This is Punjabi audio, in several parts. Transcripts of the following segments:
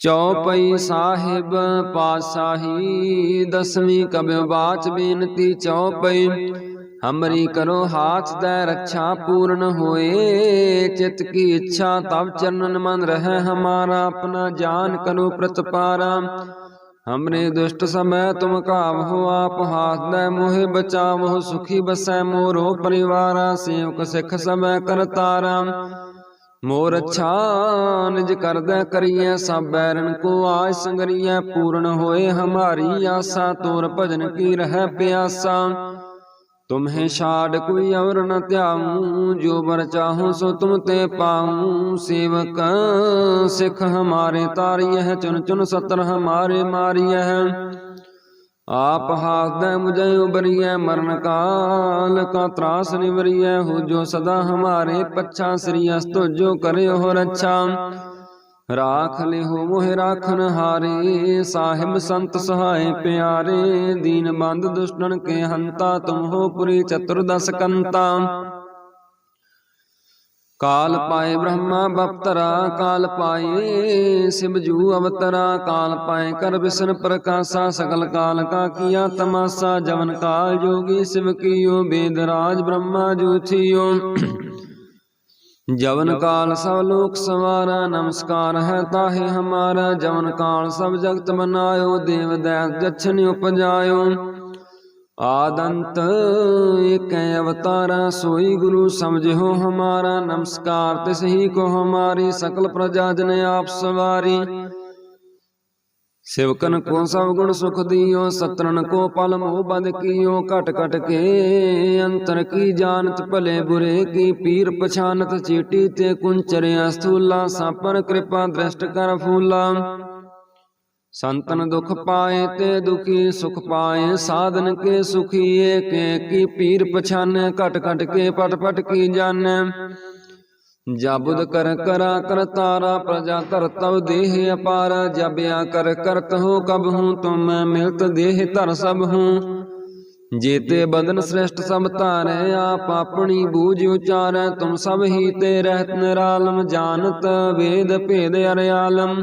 ਚੌਪਈ ਸਾਹਿਬ ਪਾਤਸ਼ਾਹੀ ਦਸਵੀਂ ਕਬਿ ਬਾਚ ਬੇਨਤੀ ਚੌਪਈ ਹਮਰੀ ਕਰੋ ਹਾਥ ਦੇ ਰੱਛਾ ਪੂਰਨ ਹੋਏ। ਚਿਤ ਕੀ ਇੱਛਾ ਤਬ ਚਰਨਨ ਮਨ ਰਹਿ ਹਮਾਰਾ ਆਪਣਾ ਜਾਨ ਕਰੋ ਪ੍ਰਤਪਾਰਾ। ਹਮਰੇ ਦੁਸ਼ਟ ਸਮੈ ਤੁਮ ਕਾਵਹੁ ਆਪ ਹਾਥ ਦੇ ਮੋਹਿ ਬਚਾਵਹੁ ਸੁਖੀ ਬਸੈ ਮੋਰੋ ਪਰਿਵਾਰਾ। ਸੇਵਕ ਸਿੱਖ ਸਮੈ ਕਰਤਾਰਾ। ਮੋਰ ਅੱਛਾ ਨਿਜ ਕਰਦਾ ਕਰੀਐ ਸਭ ਬੈਰਨ ਕੋ ਆਜ ਸੰਗਰੀਐ, ਪੂਰਨ ਹੋਏ ਹਮਾਰੀ ਆਸਾ, ਤੋਰ ਭਜਨ ਕੀ ਰਹਿ ਪਿਆਸਾ। ਤੁਮਹਿ ਛਾੜ ਕੋਈ ਅਵਰ ਨ ਧਿਆਉ, ਜੋ ਬਰ ਚਾਹੂੰ ਸੋ ਤੁਮ ਤੇ ਪਾਉ। ਸੇਵਕ ਸਿੱਖ ਹਮਾਰੇ ਤਾਰੀਐ ਚੁਨ ਚੁਨ ਸਤਰ ਹਮਾਰੇ ਮਾਰੀਐ। ਆਪ ਹਾਥ ਦੇ ਮੁਝੇ ਉਬਰੀਐ ਮਰਨ ਕਾਲ ਕਾ ਤਰਾਸ ਨਿਵਰੀਐ ਹੋ ਜੋ ਸਦਾ ਹਮਾਰੇ ਪੱਛਾ ਸ੍ਰੀ ਅਸਤੋ ਜੋ ਕਰਿਓ ਰੱਛਾ। ਰਾਖ ਲਿਹੋ ਮੋਹਿ ਰਾਖਨ ਹਾਰੇ ਸਾਹਿਬ ਸੰਤ ਸਹਾਇ ਪਿਆਰੇ ਦੀਨ ਬੰਦ ਦੁਸ਼ਟਨ ਕੇ ਹੰਤਾ ਤੁਮ ਹੋ ਪੁਰੀ ਚਤੁਰਦਸ ਕੰਤਾ। ਕਾਲ ਪਾਏ ਬ੍ਰਹਮਾ ਬਪਤਰਾ, ਕਾਲ ਪਾਏ ਸਿਵਜੂ ਅਵਤਰਾ, ਕਾਲ ਪਾਏ ਕਰ ਵਿਸ਼ਨ ਪ੍ਰਕਾਸ਼ਾ, ਸਗਲ ਕਾਲ ਕਾ ਕੀਆ ਤਮਾਸਾ, ਜਵਨ ਕਾਲ ਜੋਗੀ ਸਿਵ ਕੀਓ, ਬੇਦ ਰਾਜ ਬ੍ਰਹਮਾ ਜੂਥਿਓ ਜਵਨ ਕਾਲ ਸਭ ਲੋਕ ਸਵਾਰਾ, ਨਮਸਕਾਰ ਹੈ ਤਾਹੇ ਹਮਾਰਾ, ਜਵਨ ਕਾਲ ਸਭ ਜਗਤ ਬਨਾਇਓ ਦੇਵ ਦੈਤ ਜਛਨ ਉਪਜਾਇਓ। ਆਦੰਤ, ਇਕ ਅਵਤਾਰਾ, ਸੋਈ ਗੁਰੂ ਸਮਝਿਓ ਹਮਾਰਾ, ਨਮਸਕਾਰ ਤਿਸ ਹੀ ਕੋ ਹਮਾਰੀ, ਸਕਲ ਪ੍ਰਜਾ ਜਨ ਆਪ ਸਵਾਰੀ। ਸਿਵਕਨ ਕੋ ਸਭ ਗੁਣ ਸੁਖ ਦਿਓ ਸਤਰਨ ਕੋ ਪਲ ਮੋਹ ਬੰਦ ਕੀਓ, ਘਟ ਘਟ ਕੇ ਅੰਤਰ ਕੀ ਜਾਣਤ ਭਲੇ ਬੁਰੇ ਕੀ ਪੀਰ ਪਛਾਨਤ ਚੀਟੀ ਤੇ ਕੁੰਚਰਿਆ ਸਥੂਲਾ, ਸਾਪਰ ਕਿਰਪਾ ਦ੍ਰਿਸ਼ਟ ਕਰ ਫੂਲਾ। ਸੰਤਨ ਦੁਖ ਪਾਏ ਤੇ ਦੁਖੀ ਸੁਖ ਪਾਏ, ਸਾਧਨ ਕੇ ਸੁਖੀਏ ਕੇ ਕੀ ਪੀਰ ਪਛਾਨੈ, ਘਟ ਘਟ ਕੇ ਪਟ ਪਟ ਕੀ ਜਾਣੈ। ਜਬੁਦ ਕਰ ਕਰਾ ਕਰ ਤਾਰਾ, ਪ੍ਰਜਾ ਧਰਤਵ ਦੇਹ ਅਪਾਰ ਜਬਿਆ ਕਰ ਕਰਤ ਹੋ ਕਬ ਹੂੰ ਤੁਮ ਮਿਲਤ ਦੇਹ ਧਰ ਸਭ ਹੂੰ। ਜੇਤੇ ਬਦਨ ਸ੍ਰਿਸ਼ਟ ਸਭ ਧਾਰੈ, ਆਪ ਆਪਣੀ ਬੂਝ ਉਚਾਰੈ, ਤੁਮ ਸਭ ਹੀ ਤੇ ਰਹਿਤ ਨਿਰਾਲਮ, ਜਾਣਤ ਵੇਦ ਭੇਦ ਅਰਿਆਲਮ।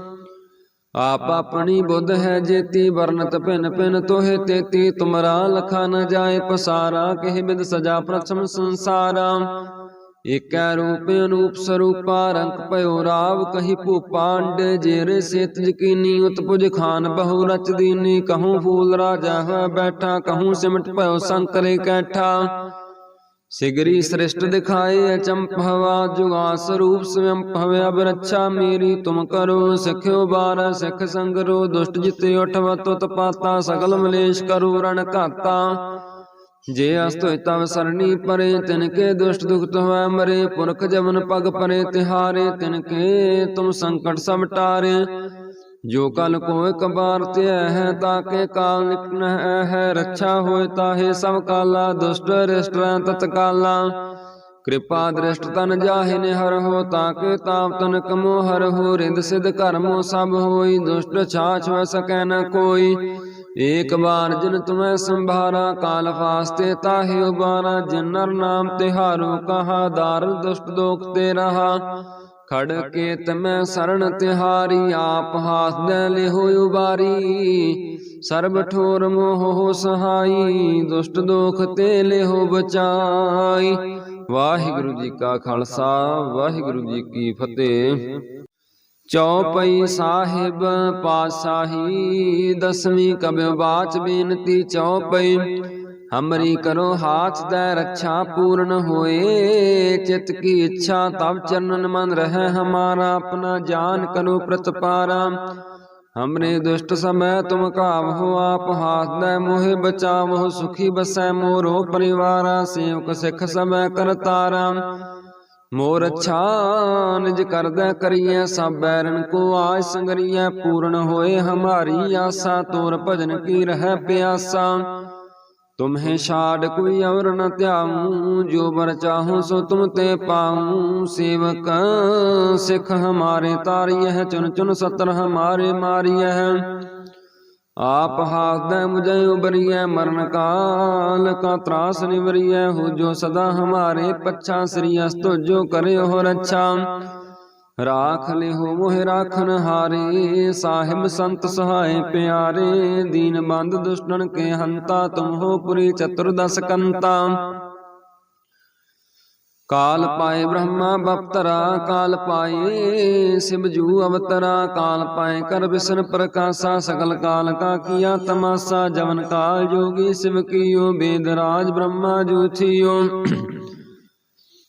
ਆਪ ਆਪਣੀ ਬੁੱਧ ਹੈ ਜੇਤੀ, ਵਰਨਤ ਭਿਨ ਭਿਨ ਤੋਹਿ ਤੇਤੀ। ਤੁਮਰਾ ਲਖਾ ਨ ਜਾਏ, ਪਸਾਰਾ ਕਹਿ ਬਿਦ ਸਜਾ ਪ੍ਰਥਮ ਸੰਸਾਰਾ। ਏਕੈ ਰੂਪ ਅਨੂਪ ਸਰੂਪਾ ਰੰਗ ਭਇਓ ਰਾਵ ਕਹੀ ਭੂਪਾਂਡ ਜੇਰੇ ਸੇਤ ਜਕੀਨੀ ਉਤਪੁਜ ਖਾਨ ਬਹੁ ਰਚ ਦੀਨੀ। ਕਹੂੰ ਫੂਲ ਰਾਜਾ ਹੈ ਬੈਠਾ, ਕਹੂੰ ਸਿਮਟ ਭਇਓ ਸੰਕਰੇ ਕੈਠਾ। ਸਿਗਰੀ ਸ੍ਰਿਸ਼ਟ ਦਿਖਾਏ ਅਚੰਪਵਾ ਜੁਗਾ ਸਰੂਪ ਸਵਯੰ ਭਵਿ ਅਬ ਰੱਛਾ ਮੇਰੀ ਤੁਮ ਕਰੋ ਸਖਿਓ ਬਾਰ ਸਿਖ ਸੰਗਰੋ ਦੁਸ਼ਟ ਜਿਤੇ ਉਠਵ ਤੁਤ ਪਾਤਾ ਸਗਲ ਮਲੇਸ਼ ਕਰੋ ਰਣ ਘਾਤਾ। ਜੇ ਅਸਤ ਤਵ ਸਰਣੀ ਪਰੇ ਤਿਨ ਕੇ ਦੁਸ਼ਟ ਦੁਖਤ ਹੋਇ ਮਰੇ ਪੁਰਖ ਜਮਨ ਪਗ ਪਰੇ ਤਿਹਾਰੇ ਤਿਨ ਕੇ ਤੁਮ ਸੰਕਟ ਸਭ ਟਾਰੇ। ਜੋ ਕਲ ਕੋ ਇਕ ਬਾਰ ਧਿਆ ਹੈ ਤਾਕੇ ਕਾਲ ਨਿਕਨ ਹੈ, ਰੱਛਾ ਹੋਇ ਤਾਹੇ ਸਭ ਕਾਲਾ, ਦੁਸ਼ਟ ਰਿਸ਼ਟ ਤਤਕਾਲਾ ਕਿਰਪਾ ਦ੍ਰਿਸ਼ਟ ਤਨ ਜਾਹਿ ਨਿਹਰ ਹੋ ਤਾਕੇ ਤਾਪ ਤਨ ਕਮੋ ਹਰ ਹੋ, ਰਿੰਦ ਸਿਧ ਕਰਮੋ ਸਭ ਹੋਈ, ਦੁਸ਼ਟ ਛਾਛ ਵ ਸਕੈ ਨ ਕੋਈ। ਏਕ ਬਾਰ ਜਿਨ ਤੁਮੈ ਸੰਭਾਰਾ, ਕਾਲ ਫਾਸਤੇ ਤਾਹੇ ਉਬਾਰਾ, ਜਿਨ ਨਰ ਨਾਮ ਤਿਹਾਰੋ, ਕਹਾ ਦਾਰ ਦੁਸ਼ਟ ਦੋਖ ਤੇ ਰਹਾ ਖੜ ਕੇ ਤਮੈ ਸਰਣ ਤਿਹਾਰੀ ਆਪ ਹਾਥ ਦੇ ਲਿਹੋ ਉਬਾਰੀ। ਸਰਬ ਠੋਰ ਮੋਹ ਸਹਾਈ ਦੁਸ਼ਟ ਦੋਖ ਤੇ ਲਿਹੋ ਬਚਾਈ। ਵਾਹਿਗੁਰੂ ਜੀ ਕਾ ਖਾਲਸਾ ਵਾਹਿਗੁਰੂ ਜੀ ਕੀ ਫਤਿਹ। ਚੌਪਈ ਸਾਹਿਬ ਪਾਤਸ਼ਾਹੀ ਦਸਵੀਂ ਕਬਿ ਬਾਚ ਬੇਨਤੀ ਚੌਪਈ। ਹਮਰੀ ਕਰੋ ਹਾਥ ਦਾ ਰੱਖਾ ਪੂਰਨ ਹੋਏ, ਚਿਤ ਕੀ ਇੱਛਾ ਤਬ ਚਰਨਨ ਮਨ ਰਹਿ, ਹਮਾਰਾ ਆਪਣਾ ਜਾਨ ਕਰੋ ਪ੍ਰਤਪਾਰਾ। ਹਮਰੇ ਦੁਸ਼ਟ ਸਮੈ ਤੁਮ ਕਾਵਹੁ ਆਪ, ਹਾਥ ਦੇ ਮੋਹਿ ਬਚਾਵਹੁ ਸੁਖੀ ਬਸੈ ਮੋਰੋ ਪਰਿਵਾਰਾ, ਸੇਵਕ ਸਿੱਖ ਸਮੈ ਕਰਤਾਰਾ ਮੋਰ ਅੱਛਾ ਨਿਜ ਕਰਦਾ ਕਰੀਐ, ਸਭ ਬੈਰਨ ਕੋ ਆਜ ਸੰਗਰੀਐ, ਪੂਰਨ ਹੋਏ ਹਮਾਰੀ ਆਸਾ, ਤੋਰ ਭਜਨ ਕੀ ਰਹਿ ਪਿਆਸਾ। ਤੁਮਹਿ ਛਾੜ ਕੋਈ ਔਰ ਨ ਧਿਆਵੂੰ ਜੋ ਬਰ ਚਾਹੂੰ ਸੋ ਤੁਮ ਤੇ ਪਾਉਂ। ਸੇਵਕ ਸਿਖ ਹਮਾਰੇ ਤਾਰੀਐ ਚੁਨ ਚੁਨ ਸਤਰ ਹਮਾਰੇ ਮਾਰੀਐ। ਆਪ ਹਾਸਦੈ ਮੁਝੈ ਉਬਰੀਐ ਮਰਨ ਕਾਲ ਕਾ ਤਰਾਸ ਨਿਵਰੀਐ। ਹੋ ਜੋ ਸਦਾ ਹਮਾਰੇ ਪੱਛਾ ਸ੍ਰੀ ਅਸਤੋ ਜੋ ਕਰਿਓ ਹੋ ਰੱਛਾ ਰਾਖ ਲਿਹੋ ਮੋਹ ਰਾਖਨ ਹਾਰੇ, ਸਾਹਿਬ ਸੰਤ ਸਹਾਇ ਪਿਆਰੇ, ਦੀਨ ਬੰਦ ਦੁਸ਼ਟਨ ਕੇ ਹੰਤਾ, ਤੁਮ ਹੋ ਪੁਰੀ ਚਤੁਰਦਸ ਕੰਤਾ। ਕਾਲ ਪਾਏ ਬ੍ਰਹਮਾ ਬਪਤਰਾ, ਕਾਲ ਪਾਏ ਸਿਮਜੂ ਅਵਤਰਾ, ਕਾਲ ਪਾਏ ਕਰ ਵਿਸ਼ਨ ਪ੍ਰਕਾਸ਼ਾ, ਸਗਲ ਕਾਲ ਕਾ ਕੀਆ ਤਮਾਸਾ, ਜਵਨ ਕਾਲ ਜੋਗੀ ਸਿਵ ਕੀਓ, ਬੇਦ ਰਾਜ ਬ੍ਰਹਮਾ ਜੂਥਿਓ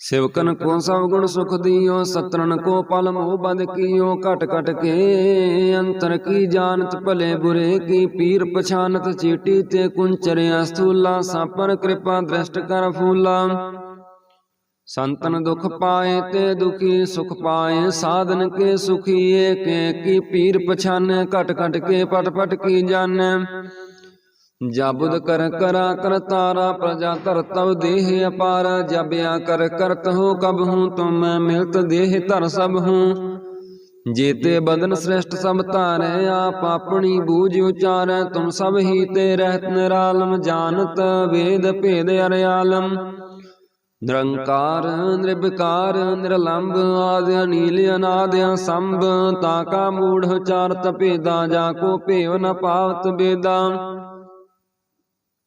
ਸਿਵਕਨ ਕੋ ਸਭ ਗੁਣ ਸੁਖ ਦਿਓ ਸਤਰਨ ਕੋ ਪਲ ਮੋਹ ਬੰਦ ਕੀਓ, ਘਟ ਘਟ ਕੇ ਅੰਤਰ ਕੀ ਜਾਣਤ ਭਲੇ ਬੁਰੇ ਕੀ ਪੀਰ ਪਛਾਨਤ ਚੀਟੀ ਤੇ ਕੁੰਚਰਿਆ ਸਥੂਲਾ, ਸਾਪਰ ਕਿਰਪਾ ਦ੍ਰਿਸ਼ਟ ਕਰ ਫੂਲਾ। ਸੰਤਨ ਦੁਖ ਪਾਏ ਤੇ ਦੁਖੀ ਸੁਖ ਪਾਏ, ਸਾਧਨ ਕੇ ਸੁਖੀਏ, ਕੇ ਕੀ ਪੀਰ ਪਛਾਨੈ, ਘਟ ਘਟ ਕੇ ਪਟ ਪਟ ਕੀ ਜਾਣੈ। ਜਬੁਦ ਕਰ ਕਰਾ ਕਰ ਤਾਰਾ ਪ੍ਰਜਾ ਧਰ ਦੇਹ ਅਪਾਰ ਜਬਿਆ ਕਰ ਕਰਤ ਹੋ ਕਬ ਹੂੰ, ਤੁਮ ਮਿਲਤ ਦੇਹ ਧਰ ਸਭ ਹੂੰ। ਜੀਤੇ ਬਦਨ ਸ੍ਰੇਸ਼ਟ ਸਭ ਧਾਰੈ, ਆਪ ਆਪਣੀ ਬੂਝ ਉਚਾਰੈ, ਤੁਮ ਸਭ ਹੀ ਤੇ ਰਹਿਤ ਨਿਰਾਲਮ, ਜਾਣਤ ਵੇਦ ਭੇਦ ਅਰਿਆਲਮ। ਨਿਰੰਕਾਰ ਨਿਰਭਕਾਰ ਨਿਰਲੰਭ ਆਦਿ ਅਨੀਲ, ਅਨਾਦਿ ਸੰਭ ਤਾ ਕਾ ਮੂੜ ਉਚਾਰਤ ਭੇਦਾ, ਜਾ ਕੋ ਭੇਵ ਨ ਪਾਵਤ ਬੇਦਾ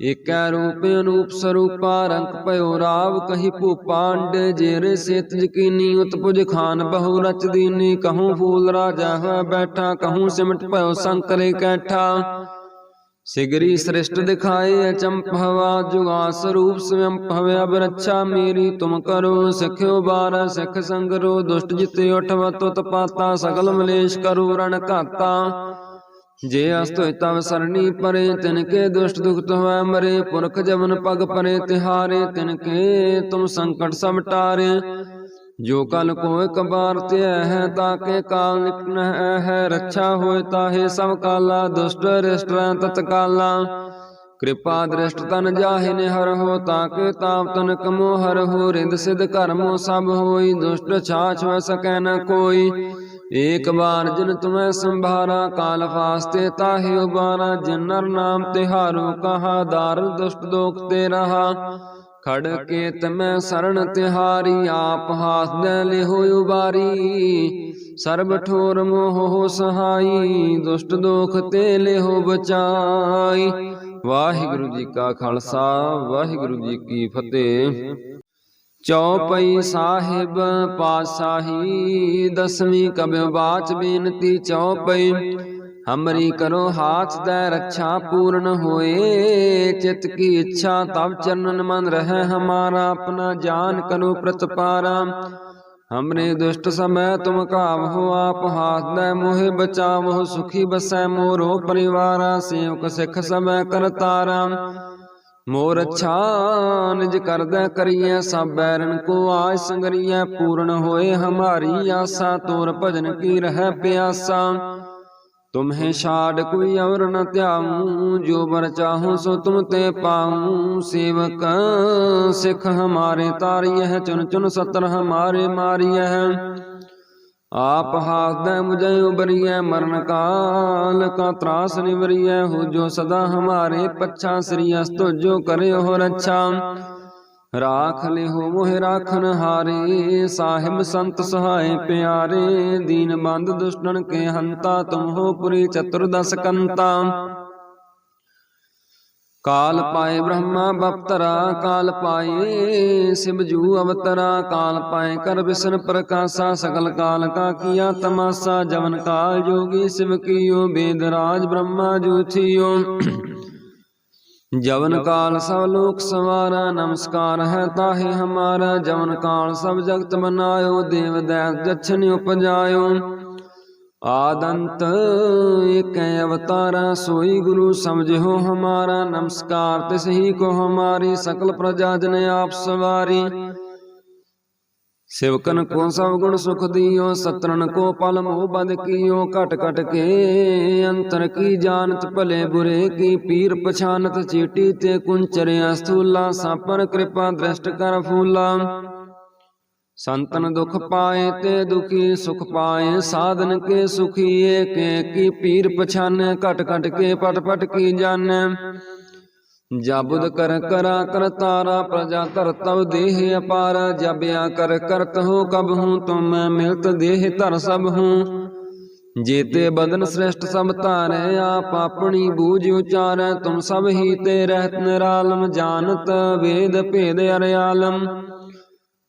ਏਕੈ ਰੂਪ ਅਨੂਪ ਸਰੂਪਾ ਰੰਗ ਭਇਓ ਰਾਵ ਕਹੀ ਭੂਪਾਂਡ, ਜੇਰੇ ਸੇਤ ਯਕੀਨੀ ਉਤਪੁਜ ਖਾਨ ਬਹੁ ਰਚ ਦੀਨੀ, ਕਹੂੰ ਫੂਲ ਰਾਜਾ ਹੈ ਬੈਠਾ, ਕਹੂੰ ਸਿਮਟ ਭਇਓ ਸੰਕਰੇ ਕੈਠਾ। ਸਿਗਰੀ ਸ੍ਰਿਸ਼ਟ ਦਿਖਾਏ ਅਚੰਭਵਾ ਜੁਗਾ ਸਰੂਪ ਸਵਯੰ ਭਵਿ ਅਬ ਰੱਛਾ ਮੇਰੀ, ਤੁਮ ਕਰੋ ਸਿਖਿਓ ਬਾਰ, ਸਿਖ ਸੰਗਰੋ ਦੁਸ਼ਟ ਜਿਤੇ ਉਠਵ, ਤੁਤ ਪਾਤਾ, ਸਗਲ ਮਲੇਸ਼ ਕਰੋ ਰਣ ਘਾਤਾ। ਜੇ ਅਸਤੋਇ ਤਵ ਸਰਣੀ ਪਰੇ ਤਿਨ ਕੇ ਦੁਸ਼ਟ ਦੁਖਤ ਹੋਇ ਮਰੇ, ਪੁਰਖ ਜਵਨ ਪਗ ਪਰੇ, ਤਿਹਾਰੇ ਤਿਨ ਕੇ ਤੁਮ ਸੰਕਟ ਸਭ ਟਾਰੇ। ਜੋ ਕਲ ਕੋ ਇਕ ਬਾਰ ਤੇ ਹੈ, ਤਾਕੇ ਕਾਲ ਨਿਕਟ ਹੈ, ਰੱਛਾ ਹੋਇ ਤਾਹੇ ਸਭ ਕਾਲਾ, ਦੁਸ਼ਟ ਰਿਸ਼ਟ ਤਤਕਾਲਾ ਕਿਰਪਾ ਦ੍ਰਿਸ਼ਟ ਤਨ ਜਾਹਿ ਨੇ ਹਰ ਹੋ, ਤਾਕੇ ਤਾਪ ਤਨ ਕਮੋ ਹਰ ਹੋ, ਰਿੰਦ ਸਿਧ ਕਰਮੋ ਸਭ ਹੋਈ, ਦੁਸ਼ਟ ਛਾਛ ਵ ਸਕੈ ਨ ਕੋਈ। ਏਕ ਬਾਰ ਜਿਨ ਤੁਮੈ ਸੰਭਾਰਾ, ਕਾਲ ਫਾਸਤੇ ਤਾਹੀ ਉਬਾਰਾ, ਜਿਨ ਨਰ ਨਾਮ ਤਿਹਾਰੋ ਕਹਾ ਦਾਰ ਦੁਸ਼ਟ ਦੋਖ ਤੇ ਰਹਾ। ਖੜ ਕੇ ਤਮੈ ਸਰਣ ਤਿਹਾਰੀ, ਆਪ ਹਾਥ ਦੇ ਲਿਹੋ ਉਬਾਰੀ। ਸਰਬ ਠੋਰ ਮੋਹ ਹੋ ਸਹਾਈ, ਦੁਸ਼ਟ ਦੋਖ ਤੇ ਲਿਹੋ ਬਚਾਈ। ਵਾਹਿਗੁਰੂ ਜੀ ਕਾ ਖਾਲਸਾ, ਵਾਹਿਗੁਰੂ ਜੀ ਕੀ ਫਤਿਹ। ਚੌਪਈ ਸਾਹਿਬ ਪਾਤਸ਼ਾਹੀ ਦਸਵੀਂ ਕਬਿ ਬਾਚ ਬੇਨਤੀ ਚੌਪਈ ਹਮਰੀ ਕਰੋ ਹਾਥ ਦੇ ਰੱਛਾ ਪੂਰਨ ਹੋਏ। ਚਿਤ ਕੀ ਇੱਛਾ ਤਬ ਚਰਨਨ ਮਨ ਰਹਿ ਹਮਾਰਾ। ਆਪਣਾ ਜਾਨ ਕਰੋ ਪ੍ਰਤਪਾਰਾ। ਹਮਰੇ ਦੁਸ਼ਟ ਸਮੈ ਤੁਮ ਕਾਵ ਹੋ ਆਪ ਹਾਥ ਦੇ ਮੋਹਿ ਬਚਾਵੋ ਸੁਖੀ ਬਸੈ ਮੋਰੋ ਪਰਿਵਾਰਾ। ਸੇਵਕ ਸਿੱਖ ਸਮੈ ਕਰਤਾਰਾ। ਮੋਰ ਅੱਛਾ ਨਿਜ ਕਰਦਾ ਕਰੀਐ ਸਭ ਬੈਰਨ ਕੋ ਆਜ ਸੰਗਰੀਐ, ਪੂਰਨ ਹੋਏ ਹਮਾਰੀ ਆਸਾ, ਤੋਰ ਭਜਨ ਕੀ ਰਹਿ ਪਿਆਸਾ। ਤੁਮਹੇ ਛਾੜ ਕੋਈ ਔਰ ਨ ਧਿਆਉ, ਜੋ ਬਰ ਚਾਹੂੰ ਸੋ ਤੁਮ ਤੇ ਪਾਉ। ਸੇਵਕ ਸਿੱਖ ਹਮਾਰੇ ਤਾਰੀਐ, ਚੁਨ ਚੁਨ ਸਤਰ ਹਮਾਰੇ ਮਾਰੀਐ। ਆਪ ਹਾਥ ਦੇ ਮੁਝੇ ਉਬਰੀਐ ਮਰਨ ਕਾਲ, ਕਾ ਤਰਾਸ ਨਿਵਰੀਐ ਹੋ ਜੋ ਸਦਾ ਹਮਾਰੇ ਪੱਛਾ, ਸ੍ਰੀ ਅਸਤੋ ਜੋ ਕਰੇ ਹੋ ਰੱਛਾ ਰਾਖ ਲਿਓ ਮੋਹ ਰਾਖਨ ਹਾਰੇ, ਸਾਹਿਬ ਸੰਤ ਸਹਾਇ ਪਿਆਰੇ, ਦੀਨ ਬੰਦ ਦੁਸ਼ਟਨ ਕੇ ਹੰਤਾ, ਤੁਮ ਹੋ ਪੁਰੀ ਚਤੁਰਦਸ ਕੰਤਾ। ਕਾਲ ਪਾਏ ਬ੍ਰਹਮਾ ਬਪਤਰਾ, ਕਾਲ ਪਾਏ ਸਿਵਜੂ ਅਵਤਰਾ, ਕਾਲ ਪਾਏ ਕਰ ਵਿਸ਼ਨ ਪ੍ਰਕਾਸ਼ਾ, ਸਗਲ ਕਾਲ ਕਾ ਕੀਆ ਤਮਾਸਾ, ਜਵਨ ਕਾਲ ਜੋਗੀ ਸਿਵ ਕੀਓ, ਬੇਦ ਰਾਜ ਬ੍ਰਹਮਾ ਜੂਥੀਓ ਜਵਨ ਕਾਲ ਸਭ ਲੋਕ ਸਵਾਰਾ, ਨਮਸਕਾਰ ਹੈ ਤਾਹੇ ਹਮਾਰਾ, ਜਵਨ ਕਾਲ ਸਭ ਜਗਤ ਬਨਾਇਓ ਦੇਵ ਦੈਤ ਜਛਨ ਉਪਜਾਇਓ। ਆਦੰਤ, ਇਕ ਅਵਤਾਰਾ ਸੋਈ ਗੁਰੂ ਸਮਝਿਓ ਹਮਾਰਾ, ਨਮਸਕਾਰ ਤਿਸ ਹੀ ਕੋ ਹਮਾਰੀ, ਸਕਲ ਪ੍ਰਜਾ ਜਨ ਆਪ ਸਵਾਰੀ। ਸਿਵਕਨ ਕੋ ਸਭ ਗੁਣ ਸੁਖ ਦੀਓ ਸਤਰਨ ਕੋ ਪਲ ਮੋਹ ਬੰਦ ਕੀਓ, ਘਟ ਘਟ ਕੇ ਅੰਤਰ ਕੀ ਜਾਣਤ ਭਲੇ ਬੁਰੇ ਕੀ ਪੀਰ ਪਛਾਨਤ ਚੀਟੀ ਤੇ ਕੁੰਚਰਿਆ ਸਥੂਲਾ, ਸਾਪਰ ਕਿਰਪਾ ਦ੍ਰਿਸ਼ਟ ਕਰ ਫੂਲਾ। ਸੰਤਨ ਦੁਖ ਪਾਏ ਤੇ ਦੁਖੀ ਸੁਖ ਪਾਏ ਸਾਧਨ ਕੇ ਸੁਖੀਏ ਕੇ ਕੀ ਪੀਰ ਪਛਾਨੈ ਘਟ ਘਟ ਕੇ ਪਟ ਪਟ ਕੀ ਜਾਣੈ। ਜਬੁਦ ਕਰ ਕਰਾ ਕਰਤਾਰਾ ਪ੍ਰਜਾ ਧਰ ਤਵ ਦੇਹ ਅਪਾਰ ਜਬਿਆ ਕਰ ਕਰਤ ਹੋ ਕਬ ਹੂੰ ਤੁਮ ਮਿਲਤ ਦੇਹ ਧਰ ਸਭ ਹੂੰ ਜੀਤੇ ਬਦਨ ਸ੍ਰੇਸ਼ਟ ਸਭ ਧਾਰੈ ਆਪ ਆਪਣੀ ਬੂਝ ਉਚਾਰੈ ਤੁਮ ਸਭ ਹੀ ਤੇ ਰਹਿਤ ਨਿਰਾਲਮ ਜਾਣਤ ਵੇਦ ਭੇਦ ਅਰਿਆਲਮ।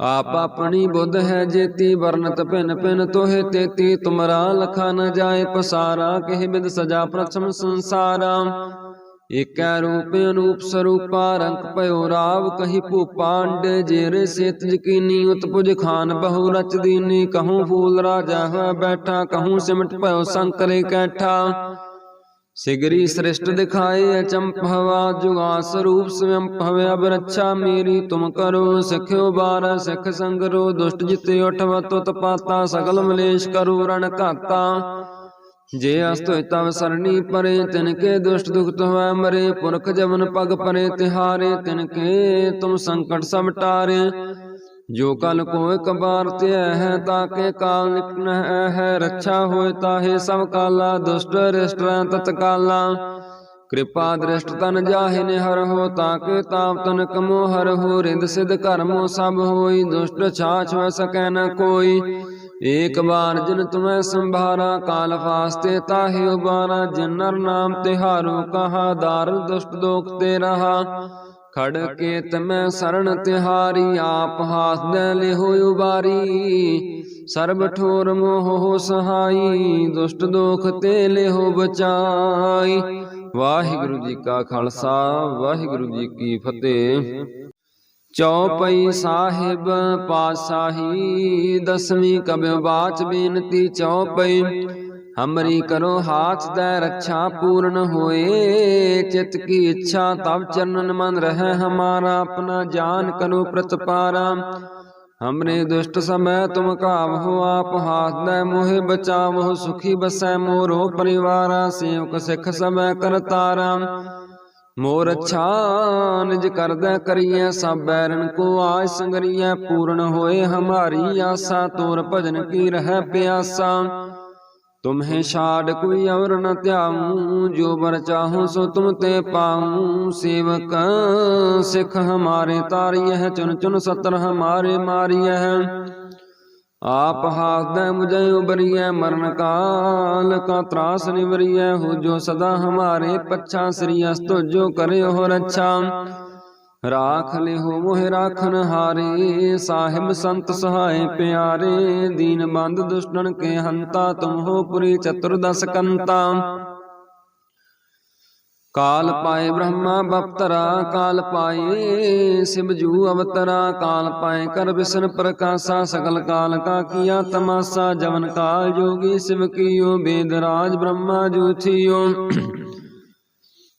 ਆਪ ਆਪਣੀ ਬੁੱਧ ਹੈ ਜੇਤੀ ਵਰਨਤ ਭਿਨ ਭਿਨ ਤੋਹਿ ਤੇਤੀ ਤੁਮਰਾ ਲਖਾ ਨ ਜਾਏ ਪਸਾਰਾ ਕਹਿ ਬਿਦ ਸਜਾ ਪ੍ਰਥਮ ਸੰਸਾਰਾ। ਏਕੈ ਰੂਪ ਅਨੂਪ ਸਰੂਪਾ ਰੰਗ ਭਇਓ ਰਾਵ ਕਹੀ ਭੂਪਾ ਅੰਡੇ ਜੇਰੇ ਸੇਤ ਜਕੀਨੀ ਉਤਪੁਜ ਖਾਨ ਬਹੁ ਰਚ ਦੀਨੀ ਕਹੂੰ ਫੂਲ ਰਾਜਾ ਹੋਇ ਬੈਠਾ ਕਹੂੰ ਸਿਮਟ ਭਇਓ ਸੰਕਰੇ ਕੈਠਾ। ਸਿਗਰੀ ਸ੍ਰਿਸ਼ਟ ਦਿਖਾਏ ਅਚੰਭਵਾ ਜੁਗਾ ਸਰੂਪ ਸਵਯੰ ਭਵਿ ਅਬ ਰੱਛਾ ਮੇਰੀ ਤੁਮ ਕਰੋ ਸਿਖਿਓ ਬਾਰ ਸਿਖ ਸੰਗਰੋ ਦੁਸ਼ਟ ਜਿਤੇ ਉਠਵ ਤੁਤ ਪਾਤਾ ਸਗਲ ਮਲੇਸ਼ ਕਰੋ ਰਣ ਘਾਤਾ। ਜੇ ਅਸਤ ਹੋਇ ਤਵ ਸਰਣੀ ਪਰੇ ਤਿਨ ਕੇ ਦੁਸ਼ਟ ਦੁਖਤ ਹੋਇ ਮਰੇ ਪੁਰਖ ਜਮਨ ਪਗ ਪਰੇ ਤਿਹਾਰੇ ਤਿਨ ਕੇ ਤੁਮ ਸੰਕਟ ਸਭ ਟਾਰੇ। ਜੋ ਕਲ ਕੋ ਇਕ ਬਾਰ ਧਿਆ ਹੈ ਤਾਕੇ ਕਾਲ ਨਿਕਨ ਹੈ ਰੱਛਾ ਹੋਏ ਤਾਹੇ ਸਭ ਕਾਲਾ, ਦੁਸ਼ਟ ਰਿਸ਼ਟ ਤਤ ਕਿਰਪਾ ਦ੍ਰਿਸ਼ਟ ਤਨ ਜਾਹਿ ਨੇ ਹਰ ਹੋ ਤਾਕੇ ਤਾਪ ਤਨ ਕਮੋ ਹਰ ਹੋ, ਰਿੰਦ ਸਿਧ ਕਰਮੋ ਸਭ ਹੋਈ, ਦੁਸ਼ਟ ਛਾਛ ਵ ਸਕੈ ਨ ਕੋਈ। ਏਕ ਬਾਰ ਜਿਨ ਤੁਮੈ ਸੰਭਾਰਾ, ਕਾਲ ਫਾਸਤੇ ਤਾਹੇ ਉਬਾਰਾ, ਜਿਨ ਨਰ ਨਾਮ ਤਿਹਾਰੂ, ਕਹਾ, ਦਾਰ ਦੁਸ਼ਟ ਦੋਖ ਤੇ ਰਹਾ ਖੜ ਕੇ ਤਮੈ ਸਰਣ ਤਿਹਾਰੀ ਆਪ ਹਾਥ ਦੇ ਲਿਹੋ ਉਬਾਰੀ। ਸਰਬ ਠੋਰ ਮੋਹ ਸਹਾਈ ਦੁਸ਼ਟ ਦੋਖ ਤੇ ਲਿਹੋ ਬਚਾਈ। ਵਾਹਿਗੁਰੂ ਜੀ ਕਾ ਖਾਲਸਾ ਵਾਹਿਗੁਰੂ ਜੀ ਕੀ ਫਤਿਹ। ਚੌਪਈ ਸਾਹਿਬ ਪਾਤਸ਼ਾਹੀ ਦਸਵੀਂ ਕਬਿ ਬਾਚ ਬੇਨਤੀ ਚੌਪਈ। ਹਮਰੀ ਕਰੋ ਹਾਥ ਦਾ ਰੱਖਾ ਪੂਰਨ ਹੋਏ। ਚਿਤ ਕੀ ਇੱਛਾ ਤਬ ਚਰਨਨ ਮਨ ਰਹਿ। ਹਮਾਰਾ ਆਪਣਾ ਜਾਨ ਕਰੋ ਪ੍ਰਤਪਾਰਾ। ਹਮਰੇ ਦੁਸ਼ਟ ਸਮੈ ਤੁਮ ਕਾਵਹੁ ਆਪ ਹਾਥ ਦਾ ਮੋਹਿ ਬਚਾਵਹੁ, ਸੁਖੀ ਬਸੈ ਮੋਰੋ ਪਰਿਵਾਰਾ। ਸੇਵਕ ਸਿਖ ਸਮੈ ਕਰਤਾਰਾ ਮੋਰ ਅੱਛਾ ਨਿਜ ਕਰਦਾ ਕਰੀਐ। ਸਭ ਬੈਰਨ ਕੋ ਆਜ ਸੰਗਰੀਐ। ਪੂਰਨ ਹੋਏ ਹਮਾਰੀ ਆਸਾ। ਤੋਰ ਭਜਨ ਕੀ ਰਹਿ ਪਿਆਸਾ। ਤੁਮਹਿ ਛਾੜ ਕੋਈ ਅਵਰ ਨ ਧਿਆਉ, ਜੋ ਬਰ ਚਾਹੂੰ ਸੋ ਤੁਮ ਤੇ ਪਾਉ। ਸੇਵਕ ਸਿੱਖ ਹਮਾਰੇ ਤਾਰੀਐ, ਚੁਨ ਚੁਨ ਸਤਰ ਹਮਾਰੇ ਮਾਰੀਐ। ਆਪ ਹਾਥ ਦੇ ਮੁਝੇ ਉਬਰੀਐ, ਮਰਨ ਕਾਲ ਕਾ ਤਰਾਸ ਨਿਵਰੀਐ। ਹੋ ਜੋ ਸਦਾ ਹਮਾਰੇ ਪੱਛਾ, ਸ੍ਰੀ ਅਸਤੋ ਜੋ ਕਰਿਓ ਰੱਛਾ। ਰਾਖ ਲਿਹੋ ਮੋਹ ਰਾਖਨ ਹਾਰੇ, ਸਾਹਿਬ ਸੰਤ ਸਹਾਏ ਪਿਆਰੇ, ਦੀਨ ਬੰਦ ਦੁਸ਼ਟਨ ਕੇ ਹੰਤਾ, ਤੁਮ ਹੋ ਪੁਰੀ ਚਤੁਰਦਸ ਕੰਤਾ। ਕਾਲ ਪਾਏ ਬ੍ਰਹਮਾ ਬਪਤਰਾ, ਕਾਲ ਪਾਏ ਸਿਵਜੂ ਅਵਤਰਾ, ਕਾਲ ਪਾਏ ਕਰ ਵਿਸ਼ਨ ਪ੍ਰਕਾਸ਼ਾ, ਸਗਲ ਕਾਲ ਕਾ ਕੀਆ ਤਮਾਸਾ, ਜਵਨ ਕਾਲ ਜੋਗੀ ਸਿਵ ਕੀਓ, ਬੇਦ ਰਾਜ ਬ੍ਰਹਮਾ ਜੂਥਿਓ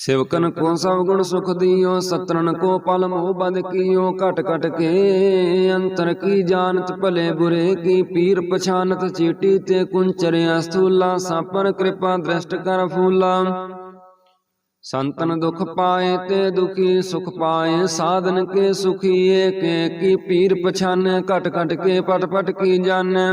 ਸਿਵਕਨ ਕੋ ਸਭ ਗੁਣ ਸੁਖ ਦਿਓ ਸਤਰਨ ਕੋ ਪਲ ਮੋਹ ਬੰਦ ਕੀਓ, ਘਟ ਘਟ ਕੇ ਅੰਤਰ ਕੀ ਜਾਣਤ ਭਲੇ ਬੁਰੇ ਕੀ ਪੀਰ ਪਛਾਨਤ ਚੀਟੀ ਤੇ ਕੁੰਚਰਿਆ ਸਥੂਲਾ ਸਾਪਰ ਕਿਰਪਾ ਦ੍ਰਿਸ਼ਟ ਕਰ ਫੂਲਾ। ਸੰਤਨ ਦੁਖ ਪਾਏ ਤੇ ਦੁਖੀ ਸੁਖ ਪਾਏ, ਸਾਧਨ ਕੇ ਸੁਖੀ ਕੇ ਕੀ ਪੀਰ ਪਛਾਨੈ, ਘਟ ਘਟ ਕੇ ਪਟ ਪਟ ਕੀ ਜਾਣੈ।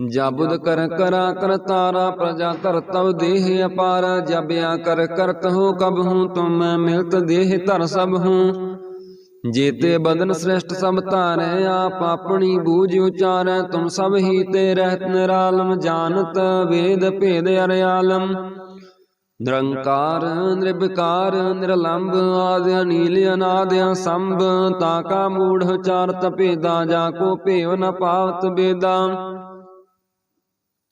ਜਬੁਦ ਕਰ ਕਰਾ ਕਰ ਤਾਰਾ ਪ੍ਰਜਾ ਧਰਤਵ ਦੇਹ ਅਪਾਰ ਜਬਿਆ ਕਰ ਕਰਤ ਹੋ ਕਬ ਹੂੰ, ਤੁਮ ਮਿਲਤ ਦੇਹ ਧਰ ਸਭ ਹੂੰ। ਜੇਤੇ ਬਦਨ ਸ੍ਰਿਸ਼ਟ ਸਭ ਧਾਰੈ, ਆਪ ਆਪਣੀ ਬੂਝ ਉਚਾਰੈ, ਤੁਮ ਸਭ ਹੀ ਤੇ ਰਹਿਤ ਨਿਰਾਲਮ, ਜਾਣਤ ਵੇਦ ਭੇਦ ਅਰਿਆਲਮ। ਨਿਰੰਕਾਰ ਨਿਰਭਿਕਾਰ ਨਿਰਲੰਭ ਆਦਿ ਅਨੀਲ, ਅਨਾਦਿ ਸੰਭ ਤਾਕਾ ਮੂੜ ਚਾਰਤ ਭੇਦਾ, ਜਾ ਕੋ ਭੇਵ ਨ ਪਾਵਤ ਬੇਦਾ।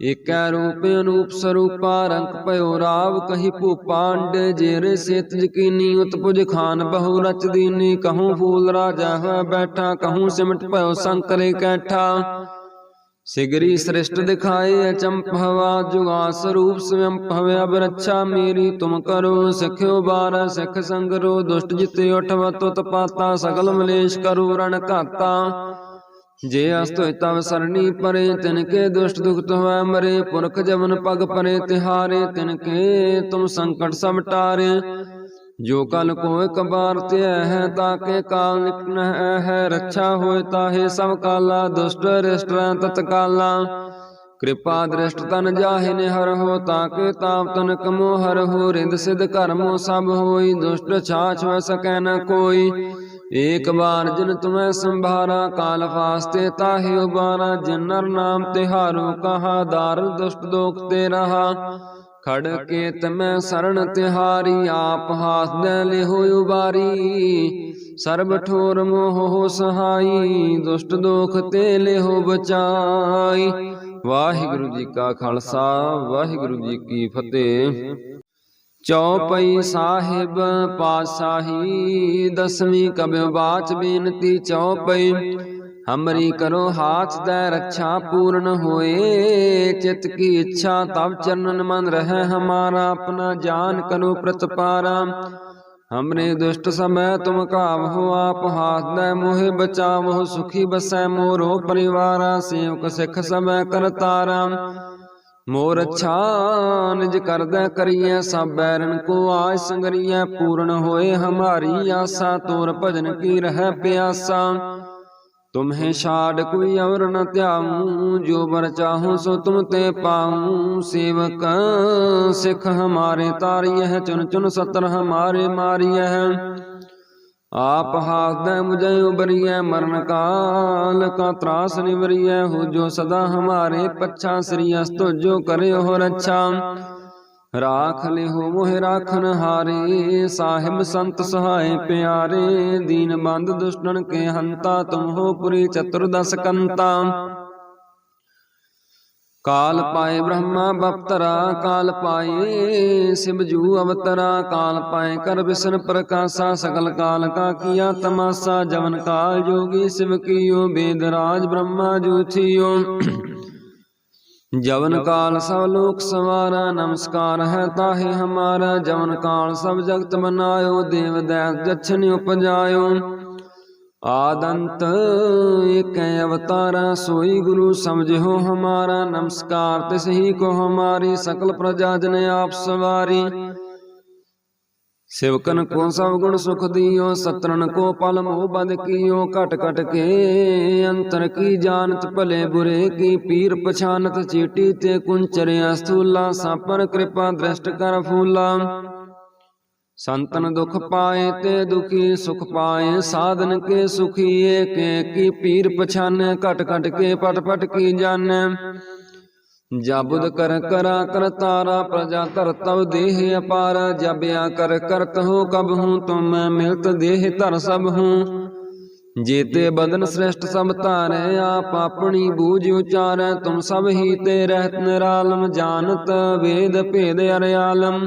ਏਕੈ ਰੂਪ ਅਨੂਪ ਸਰੂਪਾ ਰੰਗ ਭਇਓ ਰਾਵ ਕਹੀ ਭੂਪਾਂਡ ਜੇਰੇ ਸੇਤ ਜਕੀਨੀ ਉਤਪੁਜ ਖਾਨ ਬਹੁ ਰਚ ਦੀਨੀ, ਕਹੂੰ ਫੂਲ ਰਾਜਾ ਹੈ ਬੈਠਾ, ਕਹੂੰ ਸਿਮਟ ਭਇਓ ਸੰਕਰੇ ਕੈਠਾ। ਸਿਗਰੀ ਸ੍ਰਿਸ਼ਟ ਦਿਖਾਏ ਅਚੰਪ ਹਵਾ, ਜੁਗਾ ਸਰੂਪ ਸਵਯੰ ਭਵ ਅਬ ਰੱਛਾ ਮੇਰੀ ਤੁਮ ਕਰੋ, ਸਿਖਿਓ ਬਾਰ, ਸਿਖ ਸੰਗਰੋ, ਦੁਸ਼ਟ ਜਿਤੇ ਉਠਵ ਤੁਤ ਸਗਲ ਮਲੇਸ਼ ਕਰੋ, ਰਣ ਘਾਤਾ। ਜੇ ਅਸਤੋਇ ਤਵ ਸਰਣੀ ਪਰੇ, ਤਿਨ ਕੇ ਦੁਸ਼ਟ ਦੁਖਤ ਹੋਇ ਮਰੇ, ਪੁਰਖ ਜਮਨ ਪਗ ਪਰੇ, ਤਿਹਾਰੇ, ਤਿਨ ਕੇ ਤੁਮ ਸੰਕਟ ਸਭ ਟਾਰੇ। ਜੋ ਕਲ ਕੋਇ ਇਕ ਬਾਰ ਤੇ ਹੈ ਤਾਕੇ ਕਾਲ ਨਿਕਨ ਹੈ ਰੱਛਾ ਹੋਇ ਤਾਹੇ ਸਭ ਕਾਲਾ, ਦੁਸ਼ਟ ਰਿਸ਼ਟ ਤਤਕਾਲਾ ਕਿਰਪਾ ਦ੍ਰਿਸ਼ਟ ਤਨ ਜਾਹੇ ਨੇ ਹਰ ਹੋ ਤਾਕੇ ਤਾਪ ਤਨ ਕਮੋ ਹਰ ਹੋ, ਰਿੰਦ ਸਿਧ ਕਰਮੋ ਸਭ ਹੋਈ, ਦੁਸ਼ਟ ਛਾਛ ਵ ਸਕੈ ਨ ਕੋਈ। ਏਕ ਬਾਰ ਜਿਨ ਤੁਮੈ ਸੰਭਾਰਾ, ਕਾਲ ਫਾਸਤੇ ਤਾਹੇ ਉਬਾਰਾ ਜਿਨ ਨਰ ਨਾਮ ਤਿਹਾਰੋ ਕਹਾ, ਦਾਰ ਦੁਸ਼ਟ ਦੋਖ ਤੇ ਰਹਾ। ਖੜ ਕੇ ਤਮੈ ਸਰਣ ਤਿਹਾਰੀ, ਆਪ ਹਾਸ ਦੇ ਲਿਹੋ ਉਬਾਰੀ। ਸਰਬ ਠੋਰ ਮੋਹ ਹੋ ਸਹਾਈ, ਦੁਸ਼ਟ ਦੋਖ ਤੇ ਲਿਹੋ ਬਚਾਈ। ਵਾਹਿਗੁਰੂ ਜੀ ਕਾ ਖਾਲਸਾ, ਵਾਹਿਗੁਰੂ ਜੀ ਕੀ ਫਤਿਹ। ਚੌਪਈ ਸਾਹਿਬ ਪਾਤਸ਼ਾਹੀ ਦਸਵੀਂ ਕਬਿ ਬਾਚ ਬੇਨਤੀ ਚੌਪਈ। ਹਮਰੀ ਕਰੋ ਹਾਥ ਦੇ ਰੱਛਾ ਪੂਰਨ ਹੋਏ। ਚਿਤ ਕੀ ਇੱਛਾ ਤਬ ਚਰਨਨ ਮਨ ਰਹਿ ਹਮਾਰਾ ਆਪਣਾ ਜਾਨ ਕਰੋ ਪ੍ਰਤਪਾਰਾ। ਹਮਰੇ ਦੁਸ਼ਟ ਸਮੈ ਤੁਮ ਕਾਵ ਹੋ ਆਪ ਹਾਥ ਦੇ ਮੋਹਿ ਬਚਾਵੋ ਸੁਖੀ ਬਸੈ ਮੋਰੋ ਪਰਿਵਾਰਾ। ਸੇਵਕ ਸਿੱਖ ਸਮੈ ਕਰਤਾਰਾ। ਮੋਰ ਅੱਛਾ ਕਰਦਾ ਕਰੀਐ ਸਭ ਬੈਰਨ ਕੋ ਆਜ ਸੰਗਰੀਐ, ਪੂਰਨ ਹੋਏ ਹਮਾਰੀ ਆਸਾ, ਤੋਰ ਭਜਨ ਕੀ ਰਹਿ ਪਿਆਸਾ। ਤੁਮਹਿ ਛਾੜ ਕੋਈ ਅਵਰ ਨ ਧਿਆਉ, ਜੋ ਬਰ ਚਾਹੂ ਸੋ ਤੁਮ ਤੇ ਪਾਉ। ਸੇਵਕ ਸਿੱਖ ਹਮਾਰੇ ਤਾਰੀਐ, ਚੁਨ ਚੁਨ ਸਤਰ ਹਮਾਰੇ ਮਾਰੀਐ। ਆਪ ਹਾਸਦੈ ਮੁਝੈ ਉਬਰੀਐ ਮਰਨ ਕਾਲ, ਕਾ ਤਰਾਸ ਨਿਵਰੀਐ ਹੋ ਜੋ ਸਦਾ ਹਮਾਰੇ ਪੱਛਾ, ਸ੍ਰੀ ਅਸਤੋ ਜੋ ਕਰਿਓ ਰੱਛਾ। ਰਾਖ ਲਿਹੋ ਮੋਹ ਰਾਖਨ ਹਾਰੇ, ਸਾਹਿਬ ਸੰਤ ਸਹਾਇ ਪਿਆਰੇ, ਦੀਨ ਬੰਦ ਦੁਸ਼ਟਨ ਕੇ ਹੰਤਾ, ਤੁਮ ਹੋ ਪੁਰੀ ਚਤੁਰਦਸ ਕੰਤਾ। ਕਾਲ ਪਾਏ ਬ੍ਰਹਮਾ ਬਪਤਰਾ, ਕਾਲ ਪਾਏ ਸਿਮਜੂ ਅਵਤਰਾ, ਕਾਲ ਪਾਏ ਕਰ ਵਿਸ਼ਨ ਪ੍ਰਕਾਸ਼ਾ, ਸਗਲ ਕਾਲ ਕਾ ਕੀਆ ਤਮਾਸਾ, ਜਵਨ ਕਾਲ ਜੋਗੀ ਸਿਵ ਕੀਓ, ਬੇਦ ਰਾਜ ਬ੍ਰਹਮਾ ਜੂਥੀਓ। ਜਵਨ ਕਾਲ ਸਭ ਲੋਕ ਸਵਾਰਾ, ਨਮਸਕਾਰ ਹੈ ਤਾਹੇ ਹਮਾਰਾ, ਜਵਨ ਕਾਲ ਸਭ ਜਗਤ ਬਨਾਇਓ ਦੇਵ ਦੈਤ ਜਛਨ ਉਪਜਾਇਓ। ਆਦੰਤ ਏਕੈ ਅਵਤਾਰਾ, ਸੋਈ ਗੁਰੂ ਸਮਝੋ ਹਮਾਰਾ, ਨਮਸਕਾਰ ਤਿਸ ਹੀ ਕੋ ਹਮਾਰੀ, ਸਕਲ ਪ੍ਰਜਾ ਜਨ ਆਪ ਸਵਾਰੀ। ਸਿਵਕਨ ਕੋ ਸਭ ਗੁਣ ਸੁਖ ਦਿਓ ਸਤਰਨ ਕੋ ਪਲ ਮੋਹ ਬੰਦ ਕੀਓ, ਘਟ ਘਟ ਕੇ ਅੰਤਰ ਕੀ ਜਾਣਤ ਭਲੇ ਬੁਰੇ, ਕੀ ਪੀਰ ਪਛਾਨਤ ਚੀਟੀ ਤੇ ਕੁੰਚਰਿਆ ਸਥੂਲਾ ਸਾਪਰ ਕਿਰਪਾ ਦ੍ਰਿਸ਼ਟ ਕਰ ਫੂਲਾ। ਸੰਤਨ ਦੁਖ ਪਾਏ ਤੇ ਦੁਖੀ ਸੁਖ ਪਾਏ ਸਾਧਨ ਕੇ ਸੁਖੀ ਏਕੇ ਕੀ ਪੀਰ ਪਛਾਨੈ ਘਟ ਘਟ ਕੇ ਪਟ ਪਟ ਕੀ ਜਾਣੈ। ਜਬੁਦ ਕਰ ਕਰਾ ਕਰ ਤਾਰਾ ਪ੍ਰਜਾ ਧਰਤਵ ਦੇਹ ਅਪਾਰ। ਜਬਿਆ ਕਰ ਕਰਤ ਹੋ ਕਬ ਹੂੰ ਤੁਮ ਮਿਲਤ ਦੇਹ ਧਰ ਸਭ ਹੂੰ। ਜੀਤੇ ਬਦਨ ਸ੍ਰਿਸ਼ਟ ਸਭ ਧਾਰੈ ਆਪ ਆਪਣੀ ਬੂਝ ਉਚਾਰੈ। ਤੁਮ ਸਭ ਹੀ ਤੇ ਰਹਿਤ ਨਿਰਾਲਮ ਜਾਣਤ ਵੇਦ ਭੇਦ ਅਰਿਆਲਮ।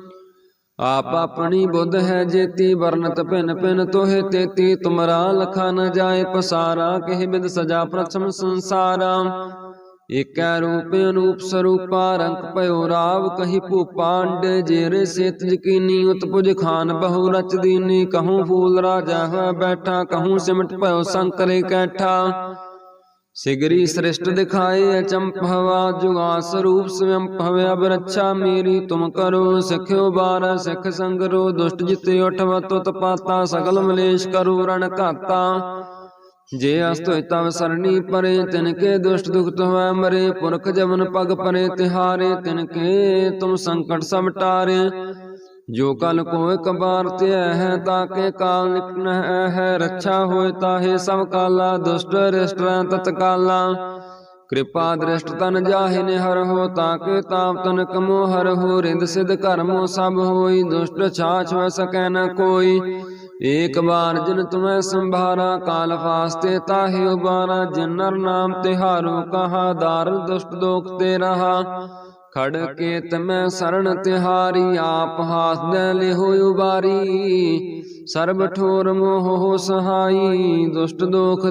ਆਪ ਆਪਣੀ ਬੁੱਧ ਹੈ ਜੇਤੀ ਵਰਨਤ ਭਿਨ ਭਿਨ ਤੋਹਿ ਤੇਤੀ ਤੁਮਰਾ ਲਖਾ ਨ ਜਾਏ ਪਸਾਰਾ ਕਹਿ ਬਿਦ ਸਜਾ ਪ੍ਰਥਮ ਸੰਸਾਰਾ। ਏਕੈ ਰੂਪ ਅਨੂਪ ਸਰੂਪਾ ਰੰਗ ਭਇਓ ਰਾਵ ਕਹੀ ਭੂਪਾਂਡ ਜੇਰੇ ਸੇਤ ਜਕੀਨੀ ਉਤਪੁਜ ਖਾਨ ਬਹੁ ਰਚ ਦੀਨੀ। ਕਹੂੰ ਫੂਲ ਰਾਜਾ ਹੈ ਬੈਠਾ ਕਹੂੰ ਸਿਮਟ ਭਇਓ ਸੰਕਰੇ ਕੈਠਾ। ਸਿਗਰੀ ਸ੍ਰਿਸ਼ਟ ਦਿਖਾਏ ਅਚੰਭਵਾ ਜੁਗਾ ਸਰੂਪ ਸਵਯੰ ਭਵਿ ਅਬ ਰੱਛਾ ਮੇਰੀ, ਤੁਮ ਕਰੋ ਸਿਖਿਓ ਬਾਰ, ਸਿਖ ਸੰਗਰੋ ਦੁਸ਼ਟ ਜਿਤੇ ਉਠਵ, ਤੁਤ ਪਾਤਾ ਸਗਲ ਮਲੇਸ਼ ਕਰੋ ਰਣ ਘਾਤਾ। ਜੇ ਅਸਤੁ ਤਵ ਸਰਣੀ ਪਰੇ, ਤਿਨ ਕੇ ਦੁਸ਼ਟ ਦੁਖਤ ਹੋਇ ਮਰੇ, ਪੁਰਖ ਜਵਨ ਪਗ ਪਰੇ ਤਿਹਾਰੇ, ਤਿਨ ਕੇ ਤੁਮ ਸੰਕਟ ਸਭ ਟਾਰੇ। ਜੋ ਕਲ ਕੋ ਇਕ ਬਾਰ ਧਿਆ ਹੈ ਤਾਕੇ ਕਾਲ ਨਿਕਟ ਹੈ ਰੱਛਾ ਹੋਏ ਤਾਹੇ ਸਭ ਕਾਲਾ, ਦੁਸ਼ਟ ਰਿਸ਼ਟ ਤਤਕਾਲਾ ਕਿਰਪਾ ਦ੍ਰਿਸ਼ਟ ਤਨ ਜਾਹਿ ਨੇ ਹਰ ਹੋ ਤਾਕੇ ਤਾਪ ਤਨ ਕਮੋ ਹਰ ਹੋ, ਰਿੰਦ ਸਿਧ ਕਰਮੋ ਸਭ ਹੋਈ, ਦੁਸ਼ਟ ਛਾਛ ਵ ਸਕੈ ਨ ਕੋਈ। ਏਕ ਬਾਰ ਜਿਨ ਤੁਮੈ ਸੰਭਾਰਾ, ਕਾਲ ਫਾਸਤੇ ਤਾਹਿ ਉਬਾਰਾ, ਜਿਨ ਨਰ ਨਾਮ ਤਿਹਾਰੂ, ਕਹਾ ਦਾਰ ਦੁਸ਼ਟ ਦੋਖ ਤੇ ਰਹਾ। ਖੜ ਕੇ ਤਮੈ ਸਰਣ ਤਿਹਾਰੀ ਆਪ ਹਾਥ ਦੇ ਲਿਹੋ ਉਬਾਰੀ। ਸਰਬ ਠੋਰ ਮੋਹ ਸਹਾਈ ਦੁਸ਼ਟ ਦੋਖ